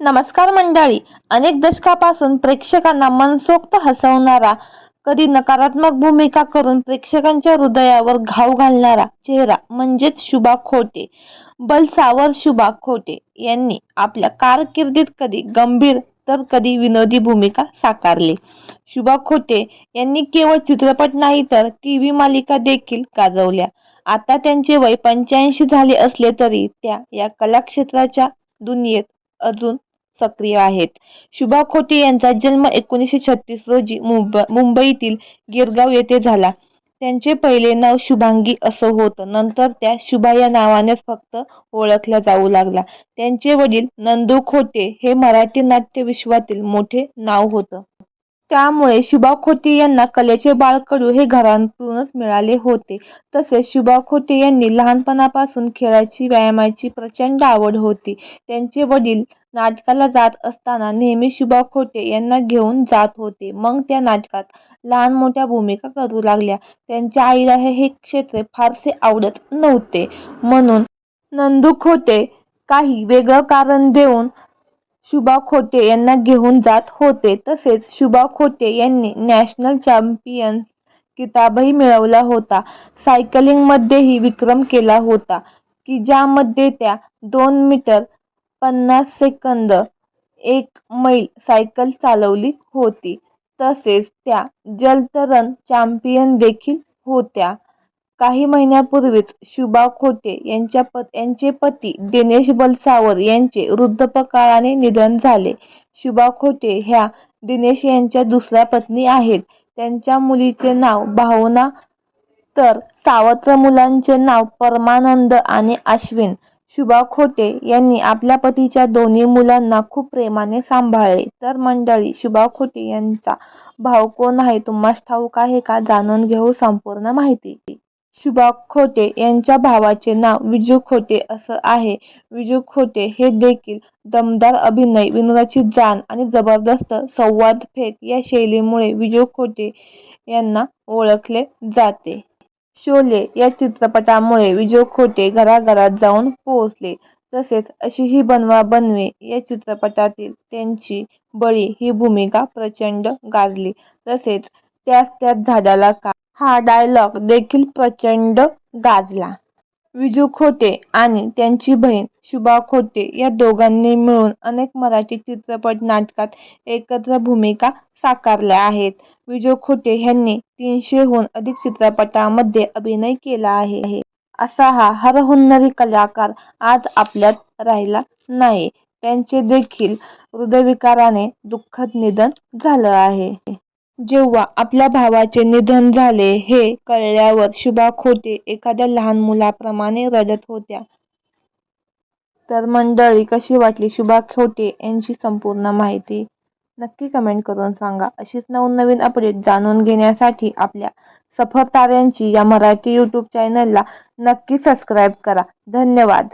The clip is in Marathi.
नमस्कार मंडळी. अनेक दशकापासून प्रेक्षकांना मनसोक्त हसवणारा कधी नकारात्मक भूमिका करून प्रेक्षकांच्या हृदयावर घाव घालणारा चेहरा म्हणजेच शुभा खोटे बलसावर शुभा खोटे यांनी आपल्या कारकिर्दीत कधी गंभीर तर कधी विनोदी भूमिका साकारली. शुभा खोटे यांनी केवळ चित्रपट नाही तर टी व्ही मालिका देखील गाजवल्या. आता त्यांचे वय पंच्याऐंशी झाले असले तरी त्या या कलाक्षेत्राच्या दुनियेत अजून सक्रिय आहेत. शुभा खोटे यांचा जन्म एकोणीसशे छत्तीस रोजी मुंब मुंबईतील गिरगाव येथे झाला. त्यांचे पहिले नाव शुभांगी असं होतं. नंतर त्या शुभा या नावानेच फक्त ओळखल्या जाऊ लागला त्यांचे वडील नंदू खोटे हे मराठी नाट्य विश्वातील मोठे नाव होतं. त्यामुळे शुभा खोटे यांना कलेचे बाळकडू हे घरातूनच मिळाले होते. तसेच शुभा खोटे यांनी लहानपणापासून खेळाची व्यायामाची प्रचंड आवड होती. त्यांचे वडील नाटकाला जात असताना नेहमी शुभा खोटे यांना घेऊन जात होते. मग त्या नाटकात लहान मोठ्या भूमिका करू लागल्या. त्यांच्या आईला हे हे क्षेत्र फारसे आवडत नव्हते. म्हणून नंदू खोटे काही वेगळं कारण देऊन शुभा खोटे यांना घेऊन जात होते. तसेच शुभा खोटे यांनी नॅशनल चॅम्पियन्स किताबही मिळवला होता. सायकलिंगमध्येही विक्रम केला होता. की ज्यामध्ये त्या दोन मीटर पन्नास सेकंद एक मैल सायकल चालवली होती. तसेच त्या जलतरण चॅम्पियन देखील होत्या. काही महिन्यापूर्वीच शुभा खोटे यांच्या प यांचे पती दिनेश बलसावर यांचे वृद्धपकाळाने निधन झाले. शुभा खोटे ह्या दिनेश यांच्या दुसऱ्या पत्नी आहेत. त्यांच्या मुलीचे नाव भावना तर सावत्र मुलांचे नाव परमानंद आणि अश्विन. शुभा खोटे यांनी आपल्या पतीच्या दोन्ही मुलांना खूप प्रेमाने सांभाळले. तर मंडळी शुभा खोटे यांचा भाव कोण आहे तुम्हाला ठाऊक आहे का? जाणून घेऊ संपूर्ण माहिती. शुभा खोटे यांच्या भावाचे नाव विजू खोटे असं आहे. विजू खोटे हे देखील दमदार अभिनय विनोदाची जाण आणि जबरदस्त संवाद फेक या शैलीमुळे विजू खोटे यांना ओळखले जाते. शोले या चित्रपटामुळे विजू खोटे घराघरात जाऊन पोहोचले. तसेच अशी ही बनवा बनवे या चित्रपटातील त्यांची बळी ही भूमिका प्रचंड गाजली. तसेच त्याच त्याच झाडाला का हा डायलॉग देखील प्रचंड गाजला. विजू खोटे आणि त्यांची बहीण शुभा खोटे या दोघांनी मिळून अनेक मराठी चित्रपट नाटकात एकत्र भूमिका साकारल्या आहेत. विजू खोटे यांनी तीनशेहून अधिक चित्रपटांमध्ये अभिनय केला आहे. असा हा हरहुन्नरी कलाकार आज आपल्यात राहिला नाही. त्यांचे देखील हृदयविकाराने दुःखद निधन झालं आहे. जेव्हा आपल्या भावाचे निधन झाले हे कळल्यावर शुभा खोटे एखाद्या लहान मुलाप्रमाणे रडत होत्या. तर मंडळी कशी वाटली शुभा खोटे यांची संपूर्ण माहिती? नक्की कमेंट करून सांगा. अशीच नवनवीन अपडेट जाणून घेण्यासाठी आपल्या सफर ताऱ्यांची या मराठी यूट्यूब चॅनलला नक्की सबस्क्राईब करा. धन्यवाद.